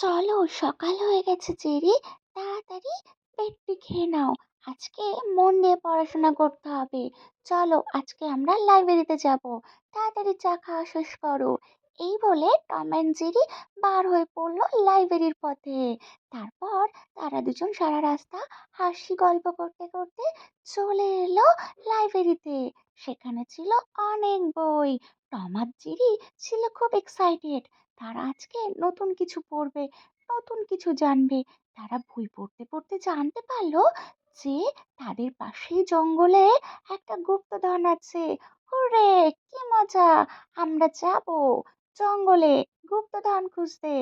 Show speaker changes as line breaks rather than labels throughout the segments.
চলো সকাল হয়ে গেছে জেরি, তাড়াতাড়ি পেটটি খেয়ে নাও। আজকে মন দিয়ে পড়াশোনা করতে হবে। চলো আজকে আমরা লাইব্রেরিতে যাব। তাড়াতাড়ি চা খাওয়া শেষ করো। এই বলে টম অ্যান্ড জেরি বার হয়ে পড়ল লাইব্রেরির পথে। তারপর তারা দুজন সারা রাস্তা হাসি গল্প করতে করতে চলে এলো লাইব্রেরিতে। সেখানে ছিল অনেক বই টম আর জেরি ছিল খুব এক্সাইটেড তারা আজকে নতুন কিছু পড়বে, নতুন কিছু জানবে। তারা বই পড়তে, পড়তে জানতে পারল যে তাদের পাশেই জঙ্গলে একটা গুপ্তধন আছে। হুররে! কি মজা! আমরা যাব জঙ্গলে গুপ্তধন খুঁজতে।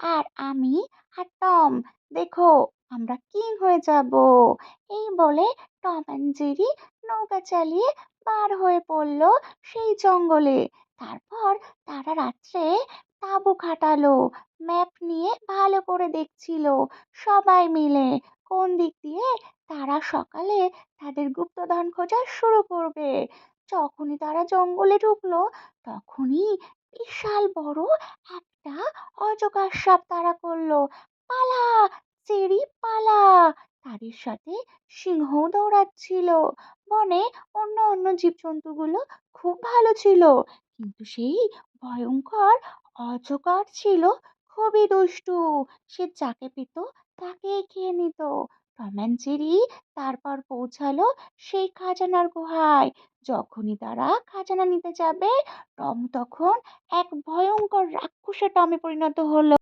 আর আমি আর টম দেখো আমরা কিং হয়ে যাব এই বলে টম অ্যান্ড জেরি নৌকা চালিয়ে বার হয়ে পড়ল সেই জঙ্গলে। তারপর তারা রাত্রে তাঁবু খাটালো, ম্যাপ নিয়ে ভালো করে দেখছিল সবাই মিলে। কোন দিক দিয়ে তারা সকালে তাদের গুপ্তধন খোঁজা শুরু করবে? যখনই তারা জঙ্গলে ঢুকলো, তখনই বিশাল বড় একটা অজগর সাপ তাড়া করল, পালা, চেরি, পালা! তাদের সাথে সিংহও দৌড়াচ্ছিল বনে অন্য অন্য জীবজন্তুগুলো খুব ভালো ছিল। কিন্তু সেই ভয়ঙ্কর, অজগর ছিল। খুবই দুষ্টু। সে যাকে পেত তাকেই খেয়ে নিত। টম অ্যান্ড জেরি তারপর পৌঁছালো সেই খাজানার গুহায়। যখনই তারা খাজানা নিতে যাবে, টম তখন এক ভয়ঙ্কর রাক্ষসে টমে পরিণত হলো।